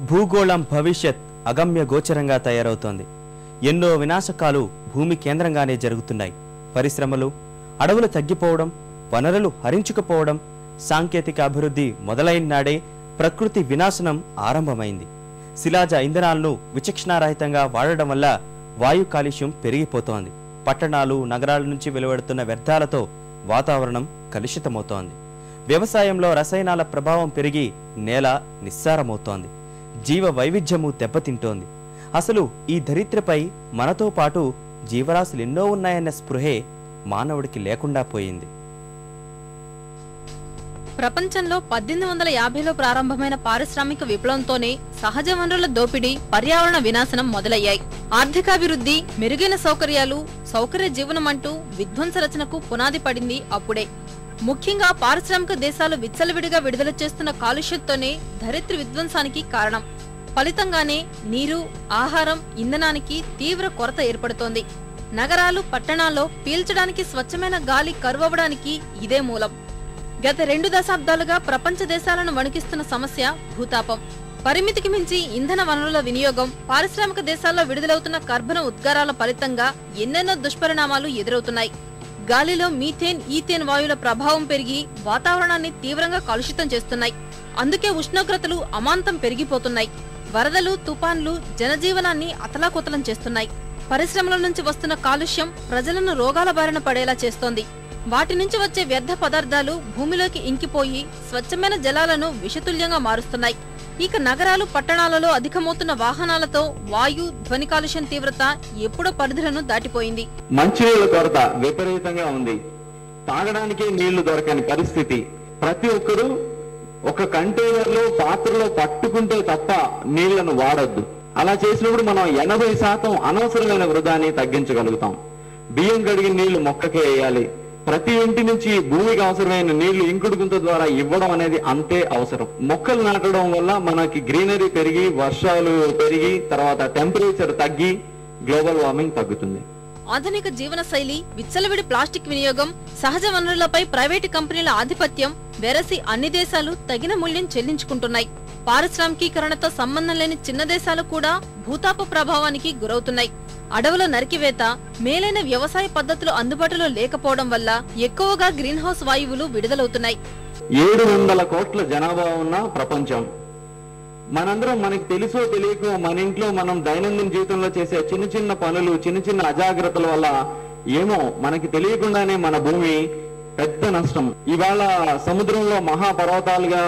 భూగోళం భవిష్యత్ అగమ్య గోచరంగా తయారవుతోంది. ఎన్నో వినాశకాలు భూమి కేంద్రంగానే జరుగుతున్నాయి. పరిశ్రమలు అడవులు తగ్గిపోవడం వనరులు హరించుకుపోవడం సాంకేతిక అభివృద్ధి మొదలైన నాడే ప్రకృతి వినాశనం ఆరంభమైంది. శిలాజ ఇంధనాలను విచక్షణారహితంగా వాడడం వల్ల వాయు కాలుష్యం పెరిగిపోతోంది. పట్టణాలు నగరాల నుంచి వెలువడుతున్న వ్యర్థాలతో వాతావరణం కలుషితమవుతోంది. వ్యవసాయంలో రసాయనాల ప్రభావం పెరిగి నేల నిస్సారమవుతోంది. జీవ వైవిధ్యము దెబ్బతింటోంది. అసలు ఈ ధరిత్రపై మనతో పాటు జీవరాశులు ఎన్నో ఉన్నాయన్న స్పృహే మానవుడికి లేకుండా పోయింది. ప్రపంచంలో పద్దెనిమిది వందల యాభైలో ప్రారంభమైన పారిశ్రామిక విప్లవంతోనే సహజ వనరుల దోపిడీ పర్యావరణ వినాశనం మొదలయ్యాయి. ఆర్థికాభివృద్ధి మెరుగైన సౌకర్యాలు సౌకర్య జీవనం అంటూ విధ్వంస రచనకు పునాది పడింది అప్పుడే. ముఖ్యంగా పారిశ్రామిక దేశాలు విచ్చలవిడిగా విడుదల చేస్తున్న కాలుష్యంతోనే ధరిత్రి విధ్వంసానికి కారణం. ఫలితంగానే నీరు ఆహారం ఇంధనానికి తీవ్ర కొరత ఏర్పడుతోంది. నగరాలు పట్టణాల్లో పీల్చడానికి స్వచ్ఛమైన గాలి కరువవడానికి ఇదే మూలం. గత రెండు దశాబ్దాలుగా ప్రపంచ దేశాలను వణికిస్తున్న సమస్య భూతాపం. పరిమితికి మించి ఇంధన వనరుల వినియోగం పారిశ్రామిక దేశాల్లో విడుదలవుతున్న కర్బన ఉద్గారాల ఫలితంగా ఎన్నెన్నో దుష్పరిణామాలు ఎదురవుతున్నాయి. గాలిలో మీథేన్ ఈథేన్ వాయువుల ప్రభావం పెరిగి వాతావరణాన్ని తీవ్రంగా కలుషితం చేస్తున్నాయి. అందుకే ఉష్ణోగ్రతలు అమాంతం పెరిగిపోతున్నాయి. వరదలు తుపాన్లు జనజీవనాన్ని అతలాకుతలం చేస్తున్నాయి. పరిశ్రమల నుంచి వస్తున్న కాలుష్యం ప్రజలను రోగాల బారిన పడేలా చేస్తోంది. వాటి నుంచి వచ్చే వ్యర్థ పదార్థాలు భూమిలోకి ఇంకిపోయి స్వచ్ఛమైన జలాలను విషతుల్యంగా మారుస్తున్నాయి. ఇక నగరాలు పట్టణాలలో అధికమవుతున్న వాహనాలతో వాయు ధ్వని కాలుష్యం తీవ్రత ఎప్పుడో పరిధులను దాటిపోయింది. మంచినీళ్ళ కొరత విపరీతంగా ఉంది. తాగడానికి నీళ్ళు దొరకని పరిస్థితి. ప్రతి ఒక్కరూ ఒక కంటైనర్లో పాత్రలో పట్టుకుంటే తప్ప నీళ్ళను వాడొద్దు. అలా చేసినప్పుడు మనం ఎనభై శాతం అనవసరమైన వృధాని తగ్గించగలుగుతాం. బియ్యం కడిగిన నీళ్ళు మొక్కకే వేయాలి. ప్రతి ఇంటి నుంచి భూమికి అవసరమైన నీళ్ళు ఇంకుడు గుంత ద్వారా ఇవ్వడం అనేది అంతే అవసరం. మొక్కలు నాటడం వల్ల మనకి గ్రీనరీ పెరిగి వర్షాలు పెరిగి తర్వాత టెంపరేచర్ తగ్గి గ్లోబల్ వార్మింగ్ తగ్గుతుంది. ఆధునిక జీవన శైలి విచ్చలవిడి ప్లాస్టిక్ వినియోగం సహజ వనరులపై ప్రైవేటు కంపెనీల ఆధిపత్యం వెరసి అన్ని దేశాలు తగిన మూల్యం చెల్లించుకుంటున్నాయి. పారిశ్రామికీకరణతో సంబంధం లేని చిన్న దేశాలు కూడా భూతాప ప్రభావానికి గురవుతున్నాయి. అడవుల నరికివేత మేలైన వ్యవసాయ పద్ధతులు అందుబాటులో లేకపోవడం వల్ల ఎక్కువగా గ్రీన్ హౌస్ వాయువులు విడుదలవుతున్నాయి. ఏడు వందల కోట్ల జనాభా ఉన్న ప్రపంచం. మనందరం మనకి తెలుసో తెలియకో మన ఇంట్లో మనం దైనందిన జీవితంలో చేసే చిన్న చిన్న పనులు చిన్న చిన్న అజాగ్రత్తల వల్ల ఏమో మనకి తెలియకుండానే మన భూమి పెద్ద నష్టం. ఇవాళ సముద్రంలో మహాపర్వతాలుగా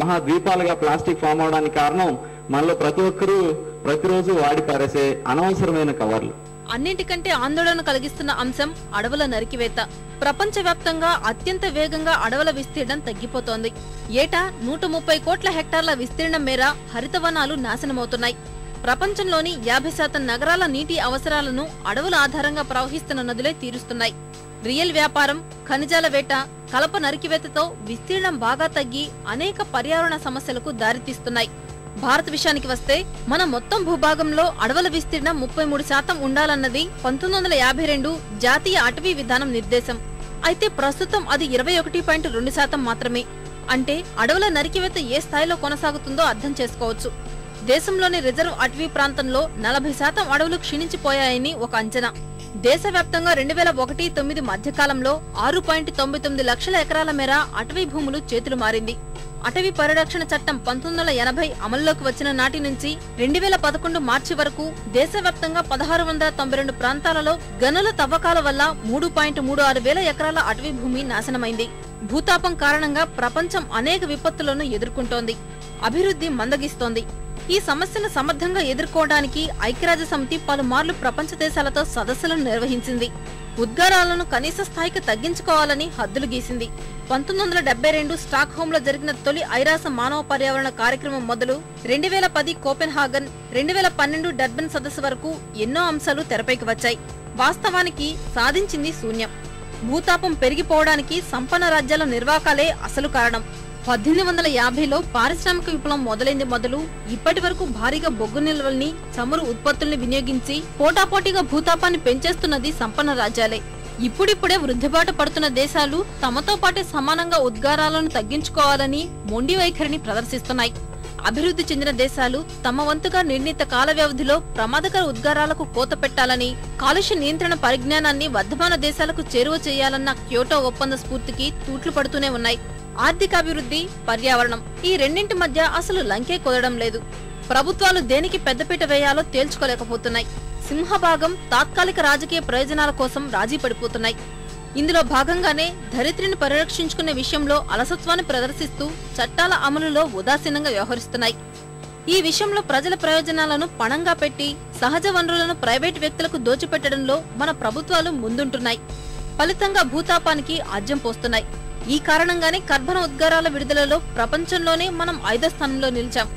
మహాద్వీపాలుగా ప్లాస్టిక్ ఫామ్ అవడానికి కారణం మనలో ప్రతి ఒక్కరూ ప్రతిరోజు వాడి పారేసే అనవసరమైన కవర్లు. అన్నింటికంటే ఆందోళన కలిగిస్తున్న అంశం అడవుల నరికివేత. ప్రపంచవ్యాప్తంగా అత్యంత వేగంగా అడవుల విస్తీర్ణం తగ్గిపోతోంది. ఏటా నూట ముప్పై కోట్ల హెక్టార్ల విస్తీర్ణం మేర హరితవనాలు నాశనమవుతున్నాయి. ప్రపంచంలోని యాభై శాతం నగరాల నీటి అవసరాలను అడవుల ఆధారంగా ప్రవహిస్తున్న నదులే తీరుస్తున్నాయి. రియల్ వ్యాపారం ఖనిజాల వేట కలప నరికివేతతో విస్తీర్ణం బాగా తగ్గి అనేక పర్యావరణ సమస్యలకు దారితీస్తున్నాయి. భారత్ విషయానికి వస్తే మన మొత్తం భూభాగంలో అడవుల విస్తీర్ణం ముప్పై మూడు శాతం ఉండాలన్నది పంతొమ్మిది వందల యాభై రెండు జాతీయ అటవీ విధానం నిర్దేశం. అయితే ప్రస్తుతం అది ఇరవై ఒకటి పాయింట్ రెండు శాతం మాత్రమే. అంటే అడవుల నరికివేత ఏ స్థాయిలో కొనసాగుతుందో అర్థం చేసుకోవచ్చు. దేశంలోని రిజర్వ్ అటవీ ప్రాంతంలో నలభై శాతం అడవులు క్షీణించిపోయాయని ఒక అంచనా. దేశవ్యాప్తంగా రెండు వేల ఒకటి తొమ్మిది మధ్యకాలంలో ఆరు పాయింట్ తొంభై తొమ్మిది లక్షల ఎకరాల మేర అటవీ భూములు చేతులు మారింది. అటవీ పరిరక్షణ చట్టం పంతొమ్మిది వందల ఎనభై అమల్లోకి వచ్చిన నాటి నుంచి రెండు వేల పదకొండు మార్చి వరకు దేశవ్యాప్తంగా పదహారు వందల తొంభై రెండు ప్రాంతాలలో గనుల తవ్వకాల వల్ల మూడు పాయింట్ మూడు ఆరు వేల ఎకరాల అటవీ భూమి నాశనమైంది. భూతాపం కారణంగా ప్రపంచం అనేక విపత్తులను ఎదుర్కొంటోంది. అభివృద్ధి మందగిస్తోంది. ఈ సమస్యను సమర్థంగా ఎదుర్కోవడానికి ఐక్యరాజ్య సమితి పలుమార్లు ప్రపంచ దేశాలతో సదస్సులను నిర్వహించింది. ఉద్గారాలను కనీస స్థాయికి తగ్గించుకోవాలని హద్దులు గీసింది. పంతొమ్మిది వందల డెబ్బై రెండు స్టాక్ హోమ్లో జరిగిన తొలి ఐరాస మానవ పర్యావరణ కార్యక్రమం మొదలు రెండు వేల పది కోపెన్హాగన్ రెండు వేల పన్నెండు డర్బన్ సదస్సు వరకు ఎన్నో అంశాలు తెరపైకి వచ్చాయి. వాస్తవానికి సాధించింది శూన్యం. భూతాపం పెరిగిపోవడానికి సంపన్న రాజ్యాల నిర్వాకాలే అసలు కారణం. పద్దెనిమిది వందల యాభైలో పారిశ్రామిక విప్లవం మొదలైంది మొదలు ఇప్పటి వరకు భారీగా బొగ్గు నిల్వల్ని చమురు ఉత్పత్తుల్ని వినియోగించి పోటాపోటీగా భూతాపాన్ని పెంచేస్తున్నది సంపన్న రాజ్యాలే. ఇప్పుడిప్పుడే వృద్ధిబాట పడుతున్న దేశాలు తమతో పాటే సమానంగా ఉద్గారాలను తగ్గించుకోవాలని మొండి వైఖరిని ప్రదర్శిస్తున్నాయి. అభివృద్ధి చెందిన దేశాలు తమ వంతుగా నిర్ణీత కాల వ్యవధిలో ప్రమాదకర ఉద్గారాలకు కోత పెట్టాలని కాలుష్య నియంత్రణ పరిజ్ఞానాన్ని వర్ధమాన దేశాలకు చేరువ చేయాలన్న క్యోటో ఒప్పంద స్ఫూర్తికి తూట్లు పడుతూనే ఉన్నాయి. ఆర్థికాభివృద్ధి పర్యావరణం ఈ రెండింటి మధ్య అసలు లంకే కుదరడం లేదు. ప్రభుత్వాలు దేనికి పెద్దపీట వేయాలో తేల్చుకోలేకపోతున్నాయి. సింహభాగం తాత్కాలిక రాజకీయ ప్రయోజనాల కోసం రాజీ పడిపోతున్నాయి. ఇందులో భాగంగానే ధరిత్రిని పరిరక్షించుకునే విషయంలో అలసత్వాన్ని ప్రదర్శిస్తూ చట్టాల అమలులో ఉదాసీనంగా వ్యవహరిస్తున్నాయి. ఈ విషయంలో ప్రజల ప్రయోజనాలను పణంగా పెట్టి సహజ వనరులను ప్రైవేట్ వ్యక్తులకు దోచిపెట్టడంలో మన ప్రభుత్వాలు ముందుంటున్నాయి. ఫలితంగా భూతాపానికి ఆజ్యం పోస్తున్నాయి. ఈ కారణంగానే కర్బన ఉద్గారాల విడుదలలో ప్రపంచంలోనే మనం ఐదో స్థానంలో నిలిచాం.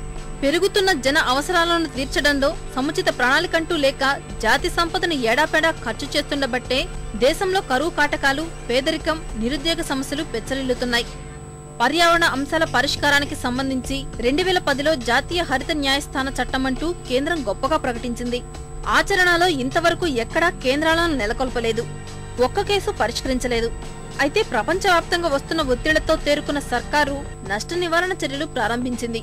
పెరుగుతున్న జన అవసరాలను తీర్చడంలో సముచిత ప్రణాళికంటూ లేక జాతి సంపదను ఏడాపెడా ఖర్చు చేస్తుండబట్టే దేశంలో కరువు కాటకాలు పేదరికం నిరుద్యోగ సమస్యలు పెచ్చరిల్లుతున్నాయి. పర్యావరణ అంశాల పరిష్కారానికి సంబంధించి రెండు వేల పదిలో జాతీయ హరిత న్యాయస్థాన చట్టమంటూ కేంద్రం గొప్పగా ప్రకటించింది. ఆచరణలో ఇంతవరకు ఎక్కడా కేంద్రాలను నెలకొల్పలేదు. ఒక్క కేసు పరిష్కరించలేదు. అయితే ప్రపంచవ్యాప్తంగా వస్తున్న ఒత్తిళ్ళతో తేరుకున్న సర్కారు నష్ట నివారణ చర్యలు ప్రారంభించింది.